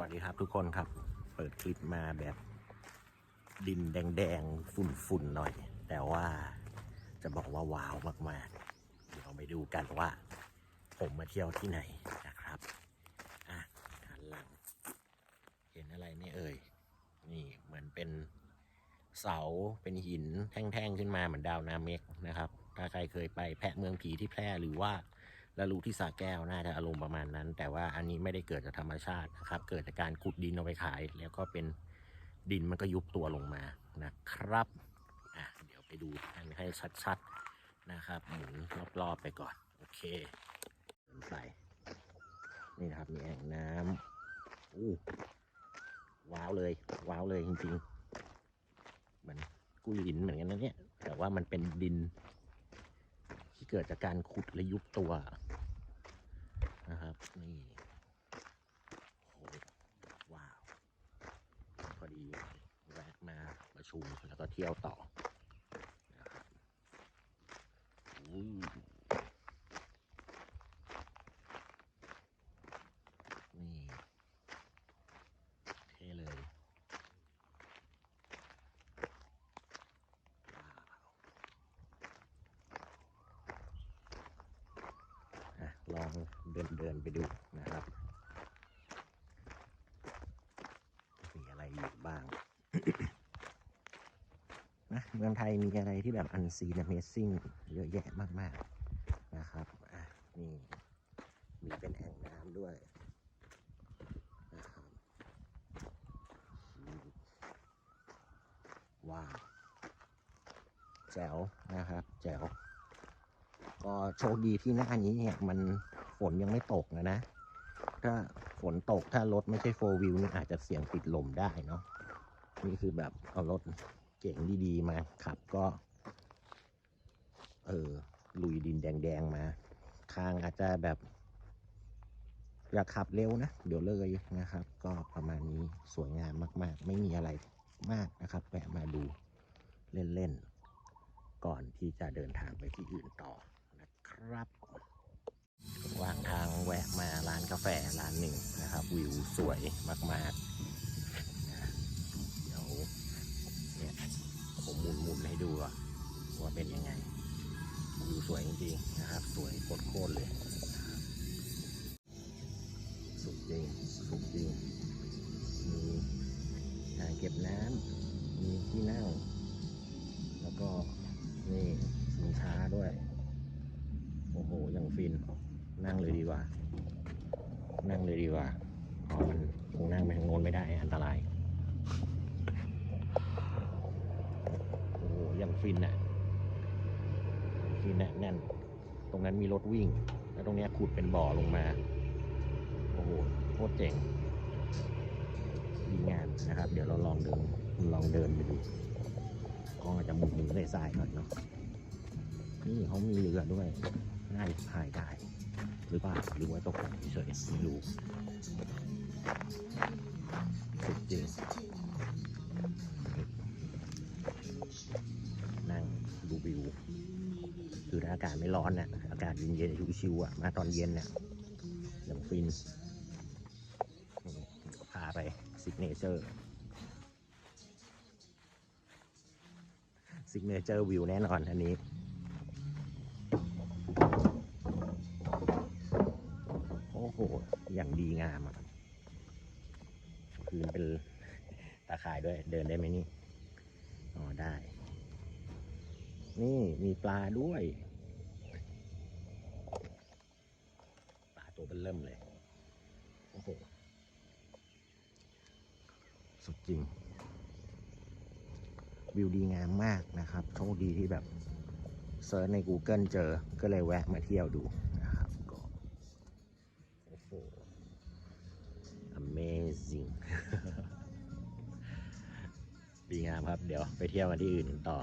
วัสดีครับทุกคนครับ เปิดคลิปมาแบบดินแดงๆ ฝุ่นๆ หน่อย แต่ว่าจะบอกว่าว้าวมากๆ เดี๋ยวไปดูกันว่า ผมมาเที่ยวที่ไหนนะครับอะหันหลัง เห็นอะไรไม่เอ่ย นี่เหมือนเป็นเสาเป็นหินแท่งๆ ขึ้นมาเหมือนดาวนาเมกนะครับ ถ้าใครเคยไปแพะเมืองผีที่แพร่หรือว่า และรูที่สาแก้วน่าจะอารมณ์ประมาณนั้น แต่ว่าอันนี้ไม่ได้เกิดจากธรรมชาตินะครับ เกิดจากการขุดดินเอาไปขาย แล้วก็เป็นดินมันก็ยุบตัวลงมานะครับอะเดี๋ยวไปดูกันให้ชัดๆนะครับหมุนรอบๆไปก่อน โอเคเดินไปนี่นะครับมีแอ่งน้ำอู้ว้าวเลยว้าวเลยจริงๆ เหมือนกุยหินเหมือนกันนะเนี่ยแต่ว่ามันเป็นดิน ที่เกิดจากการขุดและยุบตัว นะครับ นี่โหว้าว พอดีแวะมาประชุมแล้วก็เที่ยวต่อนะครับอู้นี่เท่เลยว้าวอะลอง เดินเดินไปดูนะครับ มีอะไรอยู่บ้างนะเมืองไทยมีอะไรที่แบบอันซีน Amazing เยอะแยะมาก ๆ นะครับอะนี่มีเป็นแอ่งน้ำด้วยนะครับว้าวแจ๋วนะครับ แจ๋วก็โชคดีที่หน้านี้เนี่ยมัน ฝนยังไม่ตกนะนะ ถ้าฝนตกถ้ารถไม่ใช่โฟวิวนี่อาจจะเสี่ยงติดลมได้เนาะนี่คือแบบเอารถเก่งดีๆมาขับก็ เออลุยดินแดงๆมา ทางอาจจะแบบ อย่าขับเร็วนะ เดี๋ยวเลยนะครับ ก็ประมาณนี้สวยงามมาก ๆ ไม่มีอะไรมากนะครับแวะมาดูเล่น ๆ ก่อนที่จะเดินทางไปที่อื่นต่อนะครับระห ว่างทางแวะมาร้านกาแฟร้านหนึ่งนะครับ วิวสวยมากๆนะเดี๋ยวเนี่ยผมหมุนๆให้ดูว่าเป็นยังไงวิวสวยจริงๆนะครับ สวยโคตรเลยสุดจริงสุดจริงมีอ่างเก็บน้ำมีที่นั่งแล้วก็นี่มีช้าด้วย โอ้โห ยังฟิน นั่งเลยดีกว่า นั่งเลยดีกว่าเพราะมันคงนั่งไปทางโน้นไม่ได้อันตราย โอ้โหยังฟินอะฟินแน่แน่น ตรงนั้นมีรถวิ่ง แล้วตรงนี้ขุดเป็นบ่อลงมา โอ้โหโคตรเจ๋งดีงามนะครับ เดี๋ยวเราลองเดินลองเดินไปดูกล้องอาจจะหมุนๆใส่ๆหน่อยเนาะนี่เขามีเรือด้วยน่าจะพายได้ หรือเปล่าหรือว่าตกแต่งเฉยไม่รู้สุดจริงนั่งดูวิวคือถ้าอากาศไม่ร้อนน่ะอากาศเย็นๆชิวๆอะมาตอนเย็นเนี่ยอย่างฟินพาไปซิกเนเจอร์ซิกเนเจอร์วิวแน่นอนอันนี้ โอ้โห อย่างดีงามอะคืนเป็นตาข่ายด้วย เดินได้ไหมนี่ อ๋อได้ นี่มีปลาด้วย ปลาตัวเป็นเริ่มเลย โอ้โห สุดจริง วิวดีงามมากนะครับ โชคดีที่แบบเซิร์ชใน Google เจอ ก็เลยแวะมาเที่ยวดูนะครับก็โอ้โห amazing งามครับ เดี๋ยวไปเที่ยวกันที่อื่นต่อ